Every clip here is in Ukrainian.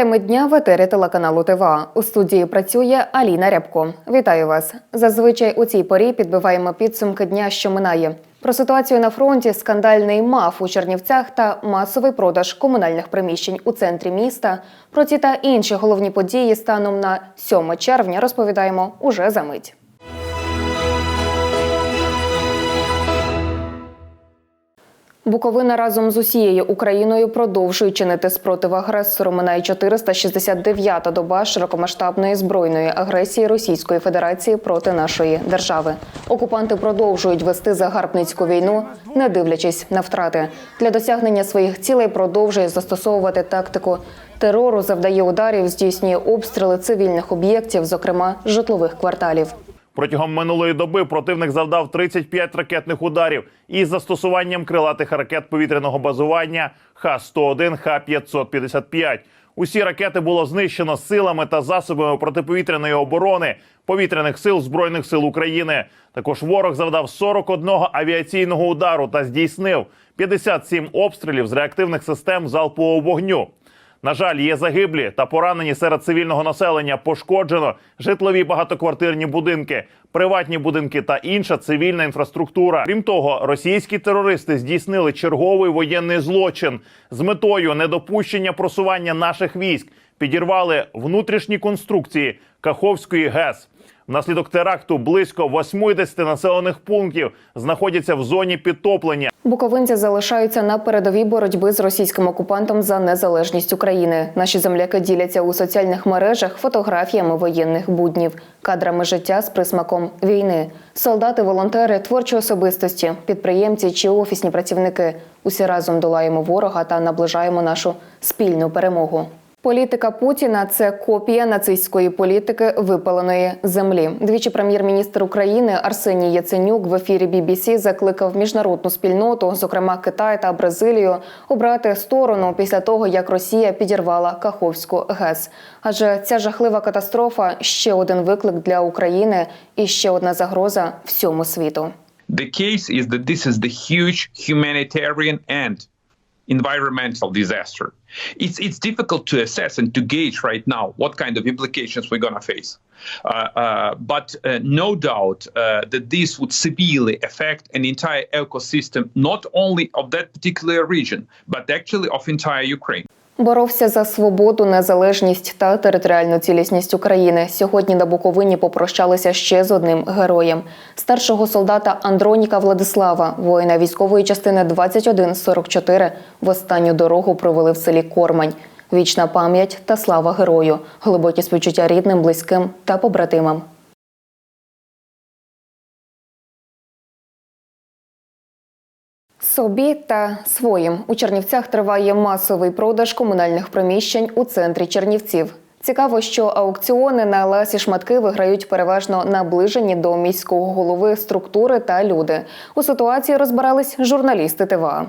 Теми дня в етері телеканалу ТВА. У студії працює Аліна Рябко. Вітаю вас. Зазвичай у цій порі підбиваємо підсумки дня, що минає. Про ситуацію на фронті, скандальний МАФ у Чернівцях та масовий продаж комунальних приміщень у центрі міста. Про ці та інші головні події станом на 7 червня розповідаємо уже за мить. Буковина разом з усією Україною продовжує чинити спротив агресору. Минає 469-та доба широкомасштабної збройної агресії Російської Федерації проти нашої держави. Окупанти продовжують вести загарбницьку війну, не дивлячись на втрати. Для досягнення своїх цілей продовжує застосовувати тактику терору, завдає ударів, здійснює обстріли цивільних об'єктів, зокрема житлових кварталів. Протягом минулої доби противник завдав 35 ракетних ударів із застосуванням крилатих ракет повітряного базування Х-101, Х-555. Усі ракети було знищено силами та засобами протиповітряної оборони повітряних сил збройних сил України. Також ворог завдав 41 авіаційного удару та здійснив 57 обстрілів з реактивних систем залпового вогню. На жаль, є загиблі та поранені серед цивільного населення. Пошкоджено житлові багатоквартирні будинки, приватні будинки та інша цивільна інфраструктура. Крім того, російські терористи здійснили черговий воєнний злочин з метою недопущення просування наших військ. Підірвали внутрішні конструкції Каховської ГЕС. Внаслідок теракту близько 80 населених пунктів знаходяться в зоні підтоплення. Буковинці залишаються на передовій боротьби з російським окупантом за незалежність України. Наші земляки діляться у соціальних мережах фотографіями воєнних буднів, кадрами життя з присмаком війни. Солдати, волонтери, творчі особистості, підприємці чи офісні працівники. Усі разом долаємо ворога та наближаємо нашу спільну перемогу. Політика Путіна це копія нацистської політики випаленої землі. Двічі прем'єр-міністр України Арсеній Яценюк в ефірі BBC закликав міжнародну спільноту, зокрема Китай та Бразилію, обрати сторону після того, як Росія підірвала Каховську ГЕС. Адже ця жахлива катастрофа ще один виклик для України і ще одна загроза всьому світу. The case is that this is the huge humanitarian and environmental disaster. It's it's difficult to assess and to gauge right now what kind of implications we're going to face. Uh, uh, but uh, no doubt uh, that this would severely affect an entire ecosystem, not only of that particular region, but actually of entire Ukraine. Боровся за свободу, незалежність та територіальну цілісність України. Сьогодні на Буковині попрощалися ще з одним героєм старшого солдата Андроніка Владислава, воїна військової частини 2144, в останню дорогу провели в селі Кормань. Вічна пам'ять та слава герою, глибокі співчуття рідним, близьким та побратимам. Собі та своїм у Чернівцях триває масовий продаж комунальних приміщень у центрі Чернівців. Цікаво, що аукціони на ласі шматки виграють переважно наближені до міського голови структури та люди. У ситуації розбирались журналісти ТВА.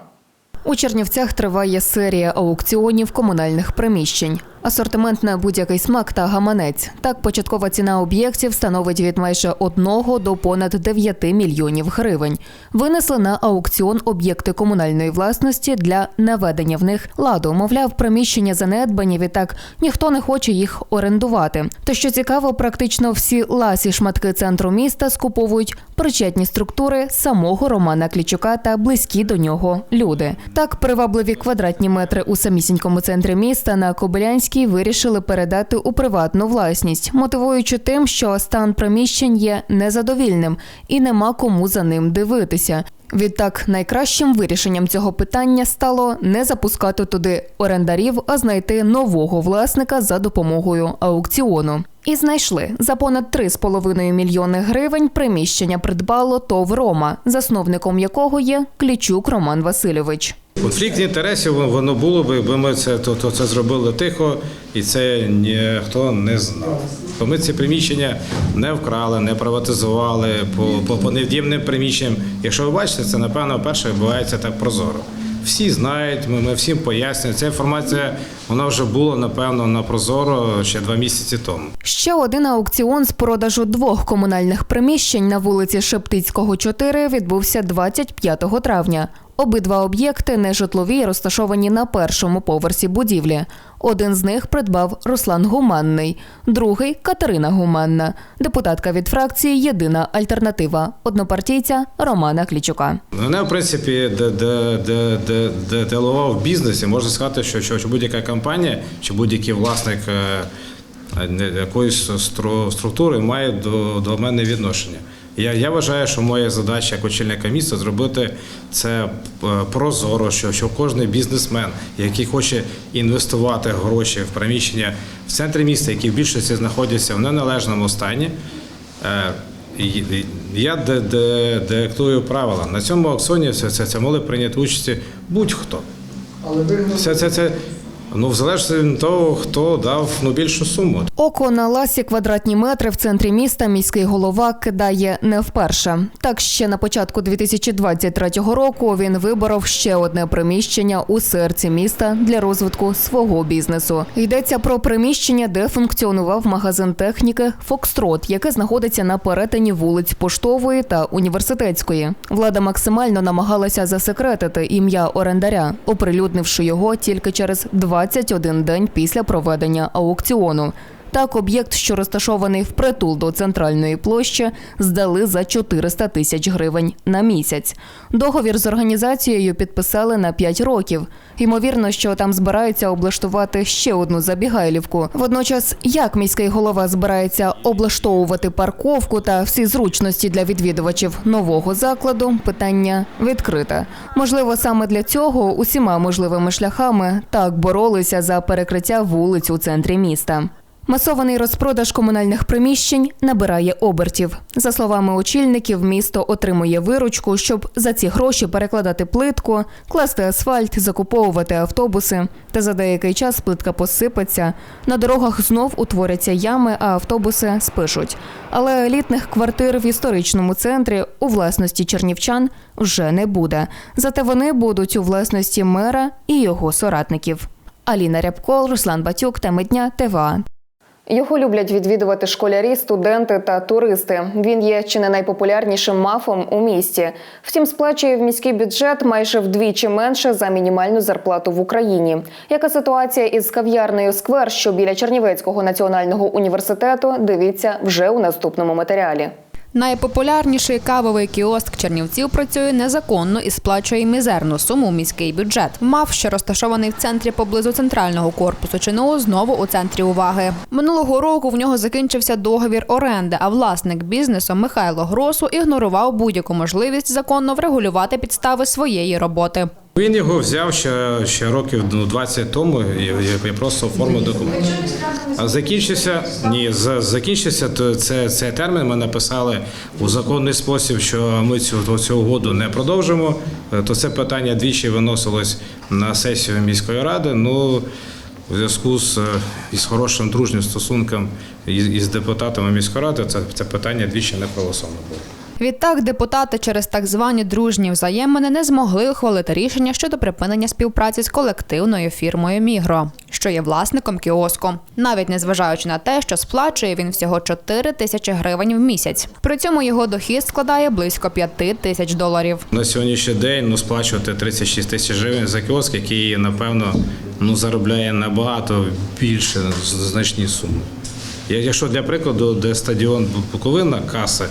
У Чернівцях триває серія аукціонів комунальних приміщень. Асортимент на будь-який смак та гаманець. Так, початкова ціна об'єктів становить від майже 1 до понад 9 мільйонів гривень. Винесли на аукціон об'єкти комунальної власності для наведення в них ладу. Мовляв, приміщення занедбані, відтак ніхто не хоче їх орендувати. То що цікаво, практично всі ласі шматки центру міста скуповують причетні структури самого Романа Клічука та близькі до нього люди. Так, привабливі квадратні метри у самісінькому центрі міста на Кобилянській вирішили передати у приватну власність, мотивуючи тим, що стан приміщень є незадовільним і нема кому за ним дивитися. Відтак, найкращим вирішенням цього питання стало не запускати туди орендарів, а знайти нового власника за допомогою аукціону. І знайшли за понад 3,5 мільйони гривень приміщення придбало ТОВ Рома, засновником якого є Клічук Роман Васильович. Конфлікт інтересів воно було б, якби ми це то, то це зробили тихо, і це ніхто не знав. То ми ці приміщення не вкрали, не приватизували по, по, по невдімним приміщенням. Якщо ви бачите, це напевно перше відбувається так прозоро. Всі знають, ми, ми всім пояснюємо. Ця інформація Воно вже було напевно на прозоро ще два місяці тому. Ще один аукціон з продажу двох комунальних приміщень на вулиці Шептицького, 4 відбувся 25 травня. Обидва об'єкти нежитлові і розташовані на першому поверсі будівлі. Один з них придбав Руслан Гуманний, другий Катерина Гуманна, депутатка від фракції Єдина альтернатива, однопартійця Романа Клічука. Мене, в принципі, де, в бізнесі, можна сказати, що, що, що будь-яка компанія чи будь-який власник е, якоїсь стру- структури має до, до мене відношення. Я, я вважаю, що моя задача як очільника міста зробити це е, прозоро, що, що кожен бізнесмен, який хоче інвестувати гроші в приміщення в центрі міста, які в більшості знаходяться в неналежному стані, Е, Я диктую правила. На цьому аукціоні це, це, це могли прийняти участь будь-хто. Це, це, це, ну, в залежності від того, хто дав ну, більшу суму. Око на ласі квадратні метри в центрі міста міський голова кидає не вперше. Так ще на початку 2023 року він виборов ще одне приміщення у серці міста для розвитку свого бізнесу. Йдеться про приміщення, де функціонував магазин техніки Фокстрот, яке знаходиться на перетині вулиць Поштової та Університетської. Влада максимально намагалася засекретити ім'я орендаря, оприлюднивши його тільки через 21 день після проведення аукціону. Так, об'єкт, що розташований впритул до центральної площі, здали за 400 тисяч гривень на місяць. Договір з організацією підписали на 5 років. Ймовірно, що там збираються облаштувати ще одну забігайлівку. Водночас, як міський голова збирається облаштовувати парковку та всі зручності для відвідувачів нового закладу, питання відкрите. Можливо, саме для цього усіма можливими шляхами так боролися за перекриття вулиць у центрі міста. Масований розпродаж комунальних приміщень набирає обертів. За словами очільників, місто отримує виручку, щоб за ці гроші перекладати плитку, класти асфальт, закуповувати автобуси. Та за деякий час плитка посипеться. На дорогах знов утворяться ями, а автобуси спишуть. Але елітних квартир в історичному центрі у власності чернівчан вже не буде. Зате вони будуть у власності мера і його соратників. Аліна Рябко, Руслан Батюк, теми дня ТВА. Його люблять відвідувати школярі, студенти та туристи. Він є чи не найпопулярнішим мафом у місті. Втім, сплачує в міський бюджет майже вдвічі менше за мінімальну зарплату в Україні. Яка ситуація із кав'ярнею Сквер, що біля Чернівецького національного університету? Дивіться вже у наступному матеріалі. Найпопулярніший кавовий кіоск Чернівців працює незаконно і сплачує мізерну суму у міський бюджет. МАФ, що розташований в центрі поблизу центрального корпусу ЧНУ, знову у центрі уваги. Минулого року в нього закінчився договір оренди, а власник бізнесу Михайло Гросу ігнорував будь-яку можливість законно врегулювати підстави своєї роботи. Він його взяв ще, ще років ну, 20 тому і я, я просто оформив документ. А закінчився ні, за- закінчився то це, цей термін. Ми написали у законний спосіб, що ми цю, цю угоду не продовжимо. Е, То це питання двічі виносилось на сесію міської ради. Ну у зв'язку з е, із хорошим дружнім стосунком із, із депутатами міської ради, це, це питання двічі не проголосовано було. Відтак депутати через так звані дружні взаємини не змогли ухвалити рішення щодо припинення співпраці з колективною фірмою Мігро, що є власником кіоску, навіть незважаючи на те, що сплачує він всього 4 тисячі гривень в місяць. При цьому його дохід складає близько 5 тисяч доларів. На сьогоднішній день ну, сплачувати 36 тисяч гривень за кіоск, який, напевно, ну, заробляє набагато більше значні суми. Якщо для прикладу, де стадіон Буковина, каси,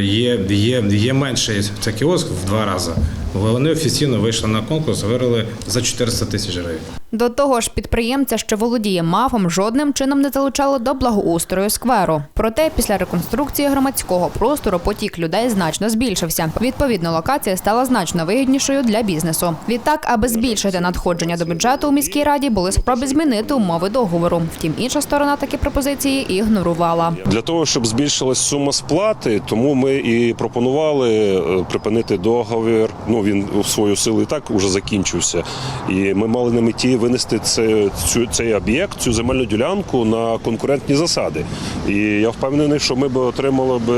є, є, є менший це кіоск в два рази. Вони офіційно вийшли на конкурс, виграли за 400 тисяч гривень. До того ж, підприємця, що володіє мафом, жодним чином не залучало до благоустрою скверу. Проте після реконструкції громадського простору потік людей значно збільшився. Відповідно, локація стала значно вигіднішою для бізнесу. Відтак, аби збільшити надходження до бюджету у міській раді, були спроби змінити умови договору. Втім, інша сторона такі пропозиції ігнорувала. Для того щоб збільшилась сума сплати, тому ми і пропонували е, припинити договір. Ну він у свою силу і так уже закінчився. І ми мали на меті винести це, цю, цей об'єкт, цю земельну ділянку на конкурентні засади. І я впевнений, що ми б отримали б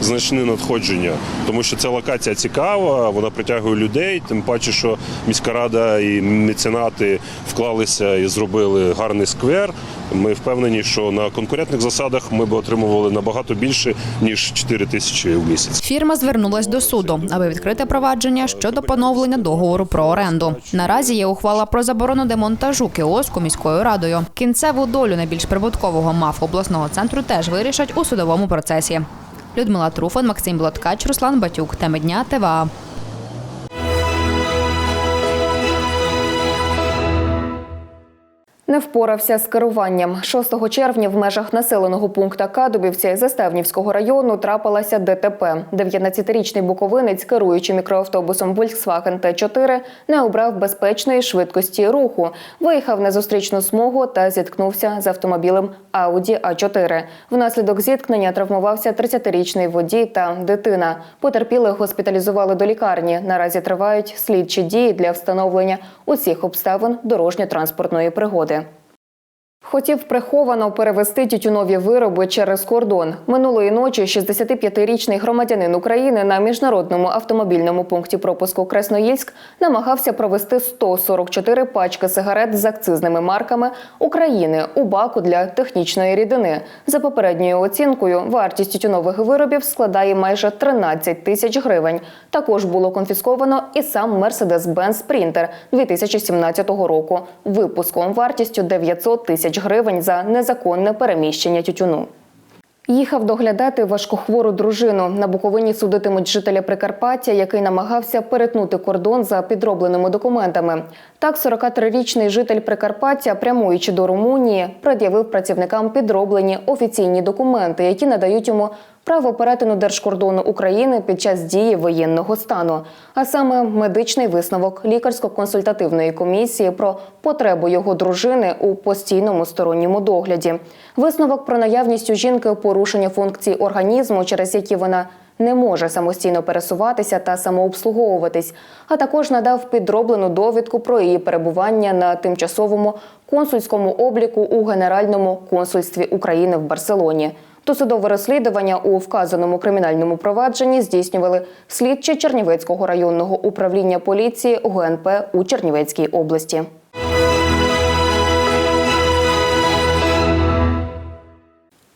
значне надходження, тому що ця локація цікава, вона притягує людей. Тим паче, що міська рада і меценати вклалися і зробили гарний сквер. Ми впевнені, що на конкурентних засадах ми б отримували набагато більше ніж 4 тисячі в місяць. Фірма звернулась до суду, аби відкрити провадження щодо поновлення договору про оренду. Наразі є ухвала про заборону демонтажу кіоску міською радою. Кінцеву долю найбільш прибуткового МАФ обласного центру теж вирішать у судовому процесі. Людмила Труфан, Максим Блоткач, Руслан Батюк. Теми дня ТВА. Не впорався з керуванням. 6 червня в межах населеного пункта Кадубівця із Застевнівського району трапилася ДТП. 19-річний буковинець, керуючи мікроавтобусом Volkswagen Т4, не обрав безпечної швидкості руху, виїхав на зустрічну смугу та зіткнувся з автомобілем Audi А4. Внаслідок зіткнення травмувався 30-річний водій та дитина. Потерпілих госпіталізували до лікарні. Наразі тривають слідчі дії для встановлення усіх обставин дорожньо-транспортної пригоди. Хотів приховано перевести тютюнові вироби через кордон. Минулої ночі 65-річний громадянин України на міжнародному автомобільному пункті пропуску Красноїльськ намагався провести 144 пачки сигарет з акцизними марками України у баку для технічної рідини. За попередньою оцінкою, вартість тютюнових виробів складає майже 13 тисяч гривень. Також було конфісковано і сам Mercedes-Benz Sprinter 2017 року випуском вартістю 900 тисяч гривень за незаконне переміщення тютюну. Їхав доглядати важкохвору дружину. На Буковині судитимуть жителя Прикарпаття, який намагався перетнути кордон за підробленими документами. Так, 43-річний житель Прикарпаття, прямуючи до Румунії, пред'явив працівникам підроблені офіційні документи, які надають йому право перетину держкордону України під час дії воєнного стану, а саме медичний висновок лікарсько-консультативної комісії про потребу його дружини у постійному сторонньому догляді, висновок про наявність у жінки порушення функцій організму, через які вона не може самостійно пересуватися та самообслуговуватись, а також надав підроблену довідку про її перебування на тимчасовому консульському обліку у Генеральному консульстві України в Барселоні. Досудове розслідування у вказаному кримінальному провадженні здійснювали слідчі Чернівецького районного управління поліції ГНП у Чернівецькій області.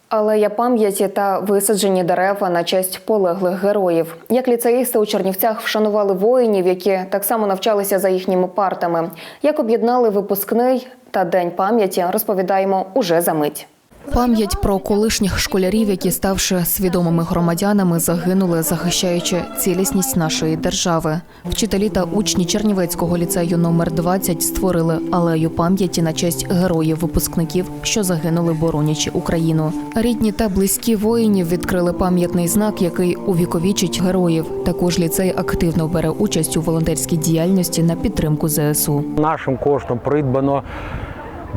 Алея пам'яті та висаджені дерева на честь полеглих героїв. Як ліцеїсти у Чернівцях вшанували воїнів, які так само навчалися за їхніми партами. Як об'єднали випускний та день пам'яті, розповідаємо уже за мить. Пам'ять про колишніх школярів, які, ставши свідомими громадянами, загинули, захищаючи цілісність нашої держави. Вчителі та учні Чернівецького ліцею номер 20 створили алею пам'яті на честь героїв-випускників, що загинули, боронячи Україну. Рідні та близькі воїнів відкрили пам'ятний знак, який увіковічить героїв. Також ліцей активно бере участь у волонтерській діяльності на підтримку ЗСУ. Нашим коштом придбано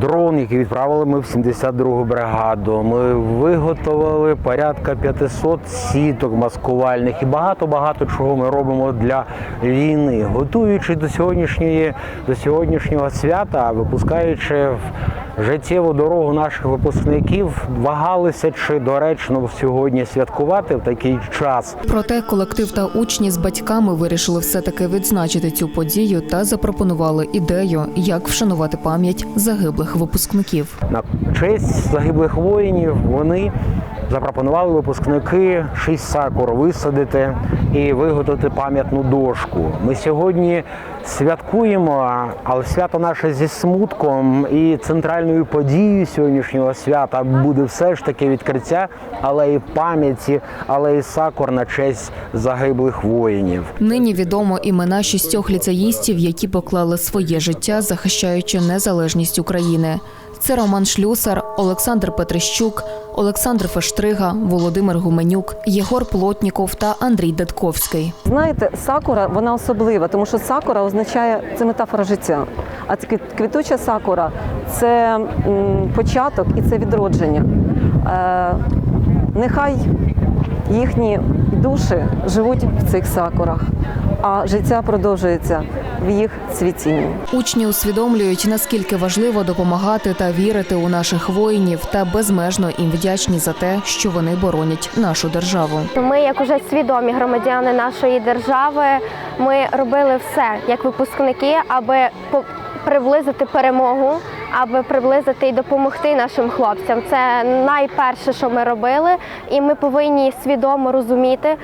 дрон, який відправили ми в 72-гу бригаду. Ми виготовили порядка 500 сіток маскувальних і багато-багато чого ми робимо для війни. Готуючи до сьогоднішньої до сьогоднішнього свята, випускаючи в життєву дорогу наших випускників, вагалися чи доречно сьогодні святкувати в такий час. Проте колектив та учні з батьками вирішили все-таки відзначити цю подію та запропонували ідею, як вшанувати пам'ять загиблих випускників. На честь загиблих воїнів вони запропонували випускники шість сакур висадити і виготовити пам'ятну дошку. Ми сьогодні святкуємо, але свято наше зі смутком і центральною подією сьогоднішнього свята буде все ж таки відкриття алеї пам'яті, алеї сакур на честь загиблих воїнів. Нині відомо імена шістьох ліцеїстів, які поклали своє життя, захищаючи незалежність України. Це Роман Шлюсар, Олександр Петрищук, Олександр Фештрига, Володимир Гуменюк, Єгор Плотніков та Андрій Дедковський. Знаєте, сакура вона особлива, тому що сакура означає це метафора життя. А квітуча сакура це початок і це відродження. Е, нехай їхні душі живуть в цих сакурах. А життя продовжується в їх цвітінні. Учні усвідомлюють, наскільки важливо допомагати та вірити у наших воїнів, та безмежно їм вдячні за те, що вони боронять нашу державу. Ми, як уже свідомі громадяни нашої держави, ми робили все як випускники, аби приблизити перемогу, аби приблизити і допомогти нашим хлопцям. Це найперше, що ми робили, і ми повинні свідомо розуміти,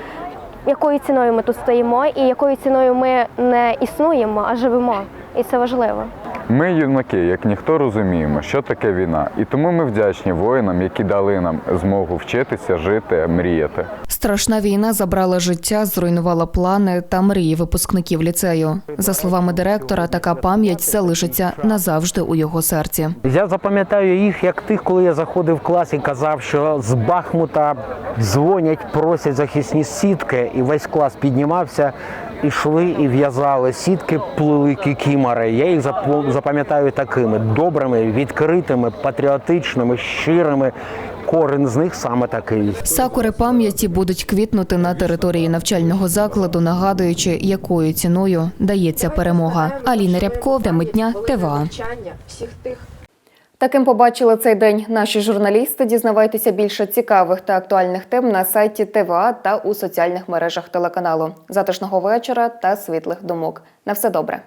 якою ціною ми тут стоїмо, і якою ціною ми не існуємо, а живемо. І це важливо. Ми, юнаки, як ніхто розуміємо, що таке війна, і тому ми вдячні воїнам, які дали нам змогу вчитися, жити, мріяти. Страшна війна забрала життя, зруйнувала плани та мрії випускників ліцею. За словами директора, така пам'ять залишиться назавжди у його серці. Я запам'ятаю їх як тих, коли я заходив в клас і казав, що з Бахмута дзвонять, просять захисні сітки, і весь клас піднімався, ішли і в'язали сітки, плели кікімори. Я їх запам'ятаю такими добрими, відкритими, патріотичними, щирими. Кожен з них саме такий. Сакури пам'яті будуть квітнути на території навчального закладу, нагадуючи, якою ціною дається перемога. Аліна Рябко, Деми дня, ТВА. Таким побачили цей день наші журналісти. Дізнавайтеся більше цікавих та актуальних тем на сайті ТВА та у соціальних мережах телеканалу. Затишного вечора та світлих думок. На все добре.